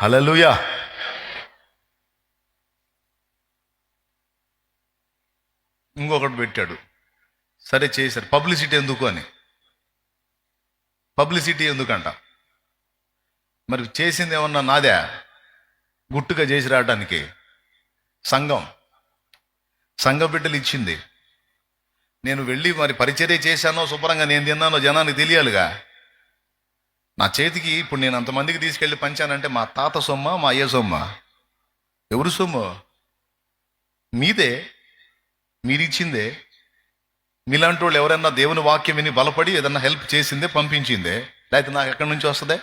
హలలుయా ఇంకొకటి పెట్టాడు. సరే చేశారు. పబ్లిసిటీ ఎందుకు అని. పబ్లిసిటీ ఎందుకంట. మరి చేసింది ఏమన్నా నాదే? గుట్టుగా చేసి రావడానికి సంఘం. సంఘ బిడ్డలు ఇచ్చింది. నేను వెళ్ళి మరి పరిచర్య చేశానో శుభ్రంగా నేను తిన్నానో జనానికి తెలియాలిగా. నా చేతికి ఇప్పుడు నేను అంతమందికి తీసుకెళ్ళి పంచానంటే మా తాత సొమ్మ మా అయ్య సొమ్మ? ఎవరు సొమ్ము? మీదే? మీరిచ్చిందే? మీలాంటి వాళ్ళు ఎవరైనా దేవుని వాక్యం విని బలపడి ఏదన్నా హెల్ప్ చేసిందే పంపించిందే? లేకపోతే నాకు ఎక్కడి నుంచి వస్తుందే?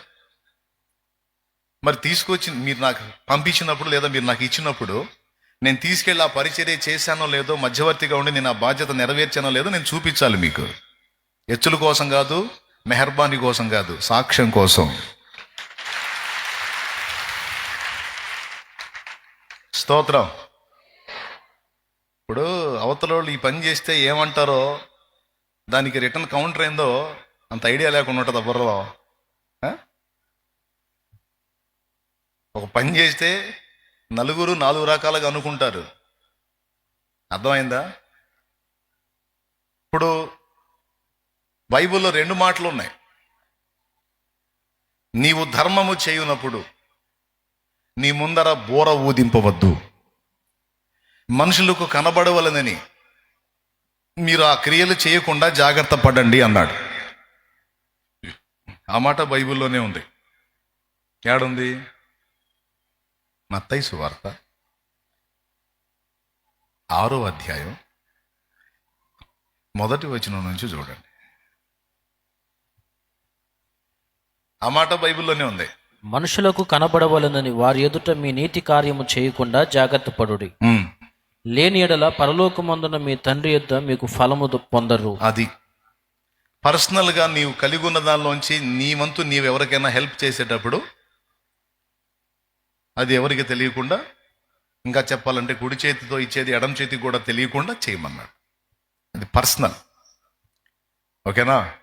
మరి తీసుకొచ్చి మీరు నాకు పంపించినప్పుడు లేదా మీరు నాకు ఇచ్చినప్పుడు నేను తీసుకెళ్ళి ఆ పరిచర్య చేశానో లేదో మధ్యవర్తిగా ఉండి నేను ఆ బాధ్యత నెరవేర్చానో లేదో నేను చూపించాలి మీకు. ఎచ్చుల కోసం కాదు మెహర్బానీ కోసం కాదు సాక్ష్యం కోసం. స్తోత్రం. ఇప్పుడు అవతల వాళ్ళు ఈ పని చేస్తే ఏమంటారో దానికి రిటర్న్ కౌంటర్ ఏందో అంత ఐడియా లేకుండా ఉంటుంది బుర్రలో. ఒక పని చేస్తే నలుగురు నాలుగు రకాలుగా అనుకుంటారు. అర్థమైందా? ఇప్పుడు బైబిల్లో రెండు మాటలు ఉన్నాయి నీవు ధర్మము చేయునప్పుడు నీ ముందర బోర ఊదింపవద్దు. మనుషులకు కనబడవలనని మీరు ఆ క్రియలు చేయకుండా జాగ్రత్త పడండి అన్నాడు. ఆ మాట బైబిల్లోనే ఉంది. ఏడుంది? మత్తయి సువార్త ఆరో అధ్యాయం మొదటి వచనం నుంచి చూడండి. ఆ మాట బైబిల్లోనే ఉంది. మనుషులకు కనబడవలనని వారి ఎదుట మీ నీతి కార్యము చేయకుండా జాగ్రత్త పడుడి. లేని ఎడల పరలోకమందున మీ తండ్రి యొద్ద మీకు ఫలము పొందరు. అది పర్సనల్గా నీవు కలిగి ఉన్న దానిలోంచి నీ వంతు నీవు ఎవరికైనా హెల్ప్ చేసేటప్పుడు అది ఎవరికి తెలియకుండా ఇంకా చెప్పాలంటే కుడి చేతితో ఇచ్చేది ఎడం చేతికి కూడా తెలియకుండా చేయమన్నాడు. అది పర్సనల్. ఓకేనా?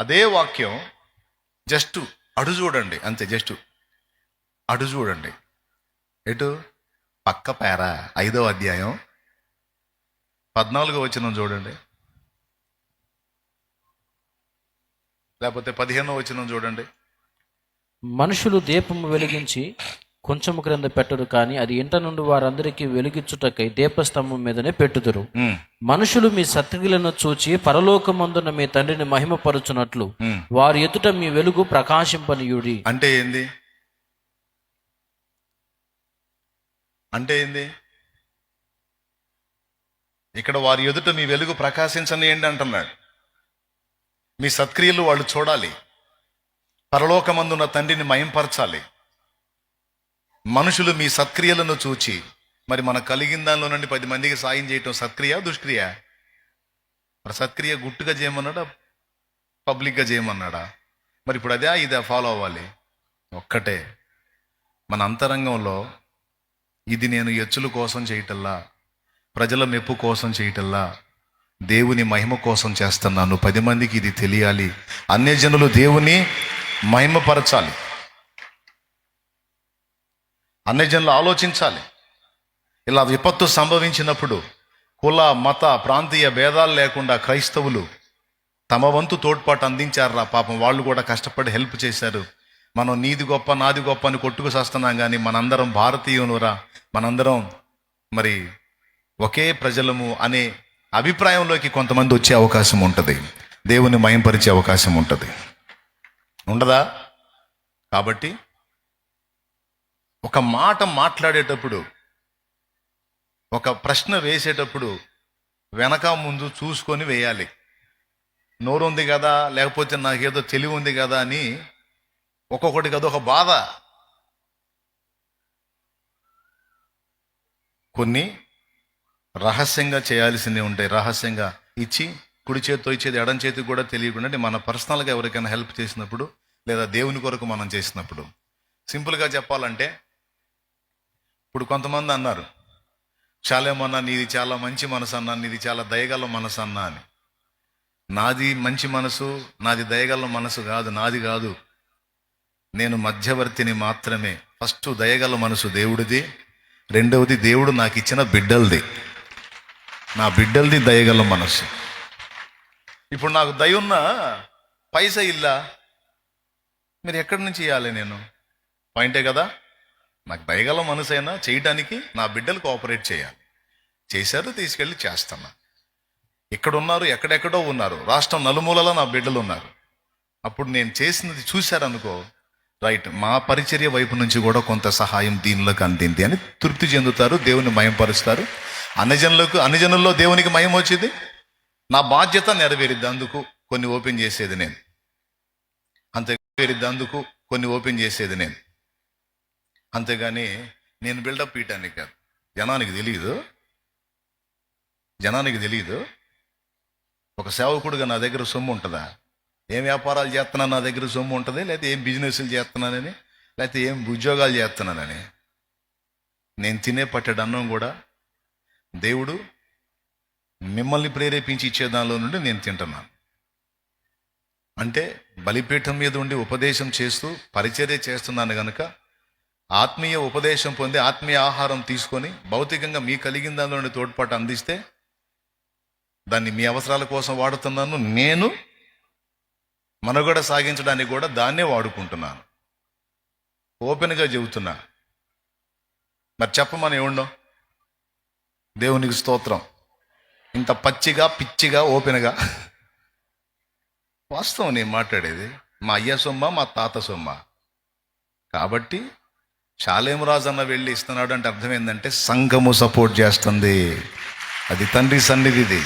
అదే వాక్యం జస్ట్ అడు చూడండి అంతే జస్ట్ అడు చూడండి. ఎటు? పక్క పేర? ఐదో అధ్యాయం. పద్నాలుగో వచనం చూడండి. లేకపోతే పదిహేనో వచనం చూడండి. మనుషులు దీపము వెలిగించి కొంచెము క్రింద పెట్టరు కానీ అది ఇంట నుండి వారందరికీ వెలిగించుటకై దీపస్తంభం మీదనే పెట్టుదురు. మనుషులు మీ సత్క్రియలను చూచి పరలోకమందున మీ తండ్రిని మహిమపరుచున్నట్లు ఉమ్. వారి ఎదుట మీ వెలుగు ప్రకాశింపనీయుడి. అంటే ఏంది? అంటే ఏంది? ఇక్కడ వారి ఎదుట మీ వెలుగు ప్రకాశించని ఏంటి అంటున్నాడు. మీ సత్క్రియలు వాళ్ళు చూడాలి. పరలోకమందున్న తండ్రిని మయంపరచాలి మనుషులు మీ సత్క్రియలను చూచి మరి మన కలిగిన దానిలో నుండి పది మందికి సాయం చేయటం సత్క్రియ దుష్క్రియ? మరి సత్క్రియ గుట్టుగా చేయమన్నాడా? పబ్లిక్గా చేయమన్నాడా? మరి ఇప్పుడు అదే ఇదే ఫాలో అవ్వాలి. ఒక్కటే. మన అంతరంగంలో ఇది నేను ఎచ్చుల కోసం చేయటల్లా ప్రజల మెప్పు కోసం చేయటల్లా దేవుని మహిమ కోసం చేస్తున్నాను. పది మందికి ఇది తెలియాలి. అన్యజనులు దేవుని మహిమపరచాలి. అన్యజనులు ఆలోచించాలి. ఇలా విపత్తు సంభవించినప్పుడు కుల మత ప్రాంతీయ భేదాలు లేకుండా క్రైస్తవులు తమ వంతు తోడ్పాటు అందించారా పాపం. వాళ్ళు కూడా కష్టపడి హెల్ప్ చేశారు. మనం నీది గొప్ప నాది గొప్ప అని కొట్టుకు చేస్తున్నాం కానీ మనందరం భారతీయునురా మనందరం మరి ఒకే ప్రజలము అనే అభిప్రాయంలోకి కొంతమంది వచ్చే అవకాశం ఉంటుంది. దేవుని మయంపరిచే అవకాశం ఉంటుంది. ఉండదా? కాబట్టి ఒక మాట మాట్లాడేటప్పుడు ఒక ప్రశ్న వేసేటప్పుడు వెనక ముందు చూసుకొని వేయాలి. నోరు ఉంది కదా లేకపోతే నాకేదో తెలివి ఉంది కదా అని ఒక్కొక్కటి కదా ఒక బాధ. కొన్ని రహస్యంగా చేయాల్సినవి ఉంటాయి. రహస్యంగా ఇచ్చి కుడి చేతితో ఇచ్చేది ఎడం చేతికి కూడా తెలియకుండా మన పర్సనల్గా ఎవరికైనా హెల్ప్ చేసినప్పుడు లేదా దేవుని కొరకు మనం చేసినప్పుడు. సింపుల్గా చెప్పాలంటే ఇప్పుడు కొంతమంది అన్నారు చాలేమన్నా నీది చాలా మంచి మనసు అన్నా నీది చాలా దయగల మనసు అన్నా అని. నాది మంచి మనసు నాది దయగల మనసు కాదు నాది కాదు. నేను మధ్యవర్తిని మాత్రమే. ఫస్ట్ దయగల మనసు దేవుడిది రెండవది దేవుడు నాకు ఇచ్చిన బిడ్డలది. నా బిడ్డలది దయగల మనసు. ఇప్పుడు నాకు దయ ఉన్న పైసా ఇల్లా. మీరు ఎక్కడి నుంచి ఇవ్వాలి నేను? పాయింటే కదా? నాకు దయగల మనసైనా చేయటానికి నా బిడ్డలు కోఆపరేట్ చేయాలి. చేశారు తీసుకెళ్ళి చేస్తున్నా. ఇక్కడున్నారు ఎక్కడెక్కడో ఉన్నారు. రాష్ట్రం నలుమూలలో నా బిడ్డలు ఉన్నారు అప్పుడు నేను చేసినది చూశారనుకో రైట్ మా పరిచర్య వైపు నుంచి కూడా కొంత సహాయం దీనిలోకి అందింది అని తృప్తి చెందుతారు దేవుని మయంపరుస్తారు. అన్నజనులకు అన్నజనుల్లో దేవునికి మయం వచ్చింది. నా బాధ్యత నెరవేరిద్ది అందుకు కొన్ని ఓపెన్ చేసేది నేను. అంత నెరవేరిద్ది అందుకు కొన్ని ఓపెన్ చేసేది నేను. అంతేగాని నేను బిల్డప్ ఇయటానికి కాదు. జనానికి తెలియదు జనానికి తెలియదు ఒక సేవకుడుగా నా దగ్గర సొమ్ము ఉంటుందా? ఏం వ్యాపారాలు చేస్తున్నా నా దగ్గర సొమ్ము ఉంటుంది? లేకపోతే ఏం బిజినెస్లు చేస్తున్నానని? లేకపోతే ఏం ఉద్యోగాలు చేస్తున్నానని? నేను తినే పట్టెడు అన్నం కూడా దేవుడు మిమ్మల్ని ప్రేరేపించి ఇచ్చే దానిలో నుండి నేను తింటున్నాను. అంటే బలిపీఠం మీద ఉండి ఉపదేశం చేస్తూ పరిచర్య చేస్తున్నాను కనుక ఆత్మీయ ఉపదేశం పొంది ఆత్మీయ ఆహారం తీసుకొని భౌతికంగా మీ కలిగిన దానిలోని తోడ్పాటు అందిస్తే దాన్ని మీ అవసరాల కోసం వాడుతున్నాను. నేను మనుగడ సాగించడానికి కూడా దాన్నే వాడుకుంటున్నాను. ఓపెన్గా చెబుతున్నా. మరి చెప్పమని ఏముండో దేవునికి స్తోత్రం. ఇంత పచ్చిగా పిచ్చిగా ఓపెన్గా. వాస్తవం నేను మాట్లాడేది మా అయ్య సొమ్మ మా తాత సొమ్మ. కాబట్టి శాలేమరాజు అన్న వెళ్ళి ఇస్తున్నాడు అంటే అర్థం ఏంటంటే సంఘము సపోర్ట్ చేస్తుంది. అది తండ్రి సన్నిధిది.